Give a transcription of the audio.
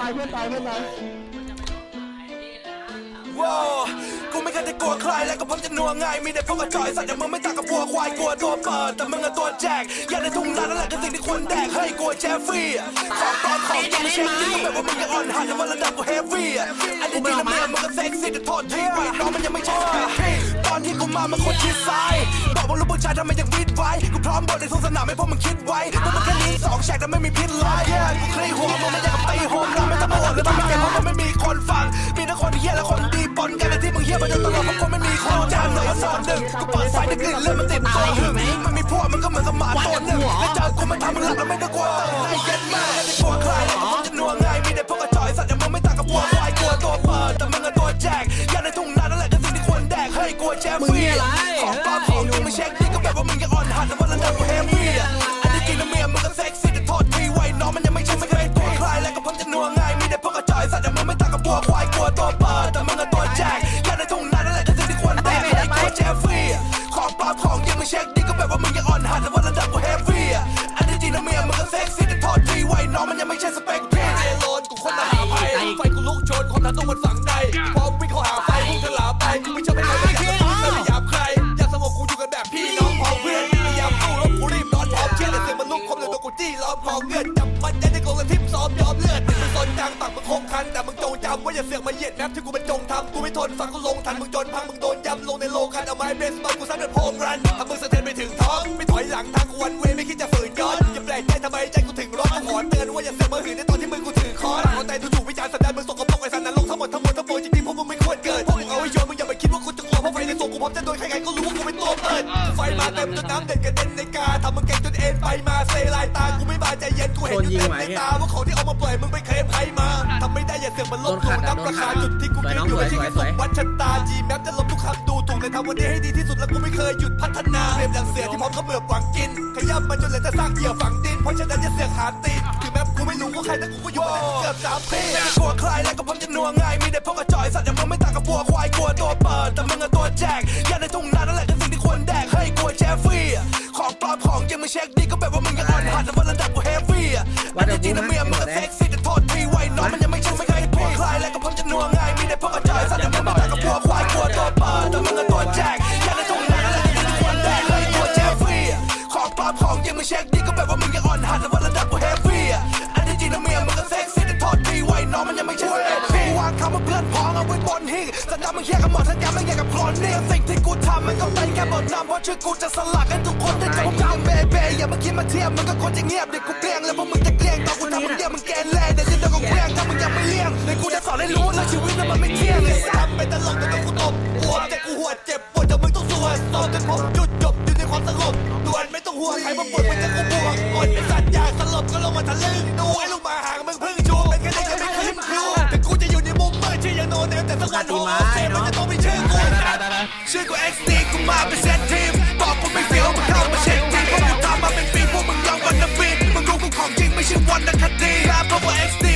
ตายเพื่อนตายเพื่อนตายว้าวกูไม่เคยได้กลัวใครและก็พร้อมจะนัวง่ายมีแต่พวกกระจอยสัตว์อย่างมึงไม่ต่างกับวัวควายกลัวตัวเปิดแต่มึงอะตัวแจกอยากในทุ่งนานั่นแหละคือสิ่งที่ควรแดกให้กลัวแจฟฟี่ของปลอมของจริงไม่เช็คจริงก็แบบว่ามึงยังอ่อนหัดแต่ว่าระดับกูเฮฟวี่อะอันนี้จริงนะเมียมึงก็เซ็กซี่แต่โทษทีวีน้องมันยังไม่ใช่สเปคพี่ตอนที่ มามันคนคิดซ้ายบอกว่าลูกผู้ชายทำไมยังวิดไว้กูพร้อมบทในทุ่งสนามให้พวกมึงคิดไว้พวกมึงแค่ลิ้นสองแฉกแต่ไม่มีพิษร้ายแย่กูเคยหัวมึงไม่อยากตีโฮมเราไม่ต้องมาอดหรือมันไม่เก็บเพราะมันไม่มีคนฟัง มีแต่คนเฮี้ยและคนดีปนกันแต่ที่มึงเฮี้ยมาจนตลอดเพราะคนไม่มีคนจำแต่ว่าสอนหนึ่งกูเปิดไฟแต่กลิ่นเลือดมันติดตัวหึงมันมีพวกมันก็เหมือนกับหมาตัวหนึ่งแล้วเจอกูมันทำมึงหลับแล้วไม่ต้องกลัวตื่นไอ้เย็นมา ของปลอมของจริงไม่เช็คนี่ก็แบบว่ามึงยังอ่อนหัดแต่ว่าระดับกูเฮฟวี่อะอันนี้จริงนะเมียมึงก็เซ็กซี่ เลยตัวกูจี้ล้อมคลองเลือดจับมันยันในกรงกระทิบซ้อมยอมเลือดมึงสนจังปากมึงคมคันแต่มึงจงจำว่าอย่าเสือกมาเหยียดแรปที่กูเป็นจงทำกูไม่ทนฟังกูลงทันมึงจนพังมึงโดนยำลงในโลกันเอาไม้เบสบอลกูซัดเป็นโพมรันถ้ามึงสะเทือนไปถึงท้องไม่ถอยหลังทางกูวันเวไม่คิดจะฝืนย้อนอย่าแปลกใจทำไมใจกูถึงร้อนขอเตือนว่าอย่าเสือกมาหืนในตอนที่มึงกูถือคอนคนใดถูกวิจารณ์สันดานมึงสกปรกไอ้สันนรกทั้งหมดทั้งมวลทั้งปวงจริงๆพวกมึงไม่ควรเกิดพวกมึงเอาไว้โยนมึงอย่าไปคิดว่ากูจะกลัวเพราะไฟในตัวกูพร้อมจะโดนใครๆก็รู้ว่ากูเป็นตัวเปิดไฟมาเต็มจนน้ำเด็ดกระเด็นในกาทำมึงเก่งจนเอ็น ไปมาเซลายตากูไม่มาใจเย็นกูเห็นอยู่เต็มในตาว่าของที่เอามาปล่อยมึงไปเคลมใครมาทำไม่ได้อย่าเสือกมันลบกูนับราคาจุดที่กูยืนอยู่ไม่ใช่แค่สมวัดชะตาจีแมปจะลบทุกคำดูถูกเลยทำวันนี้ให้ดีที่สุดแล้วกูไม่เคยหยุดพัฒนาเรียมอย่างเสือที่พร้อมเขมือบหวังกินขย้ำมันจนเหลือแต่ซากเหยื่อฝังดินเพราะฉะนั้นอย่าเสือกหาตีนถึงแม้กูไม่รู้ว่าใครแต่กูก็อยู่มาเกือบสามปีไม่ได้กลัวใครแล้วก็ผมจะนัวง่ายมีแต่พวกกระจอยสัตว์อย่างมึงไม่ต่างกับวัวควายกลัวตัวเปิดแต่มึงอะตัวแจกอยากในทุ่งนานั่นแหละคือสิ่งที่ควรแดกให้กลัวแจฟฟี่อะของปลอมของจริงไม่เช็คดีก็ วี่อะอันนี้จริงนะเมียมึงก็เซ็กซี่แต่โทษทีไว้น้องมันยังไม่ใช่ไม่เคยกลัวใครแล้วก็ผมจะนัวง่ายมีแต่พวกกระจอยสัตว์อย่างมึงไม่ต่างกับวัวควายกลัวตัวเปิดแต่มึงอะตัวแจกอยากในทุ่งนานั่นแหละคือสิ่งที่ควรแดกให้กลัวแจฟฟี่อะของปลอมของจริงไม่เช็คดีก็แบบว่ามึงยังอ่อนหัดแต่ว่าระดับกูเฮฟวี่อะอันนี้จริงนะเมียมึงก็เซ็กซี่แต่โทษทีไว้น้องมันยังไม่ใช่สเปคพี่วางคำว่าเพื่อนพ้องเอาไว้บนหิ้งสัญญามึงเฮียกับหมดสัญญาไม่เฮียกับโคลนนี่สิ่งที่ ค่บทนำเชื่อกูจะสลักให้ทุกคนได้จดจำเบเบอย่ามาคิดมาเทียบมันก็คนจะเงียบเดี๋ยวกูเกลี้ยงแล้วพวกมึงจะเกลี้ยงตอนกูทำมึงเดียมมึงแกนแล่เดี๋ยวจะเดินกูเกลี้ยงถ้ามึงยังไม่เลี่ยงเดี๋ยวกูจะสอนให้รู้แล้วชีวิตนั้นมันไม่เที่ยงเลยสัสทำเป็นตลกแต่ต้องกูตบหัวแต่กูหัวเจ็บ 21的 K D，他把我 X D。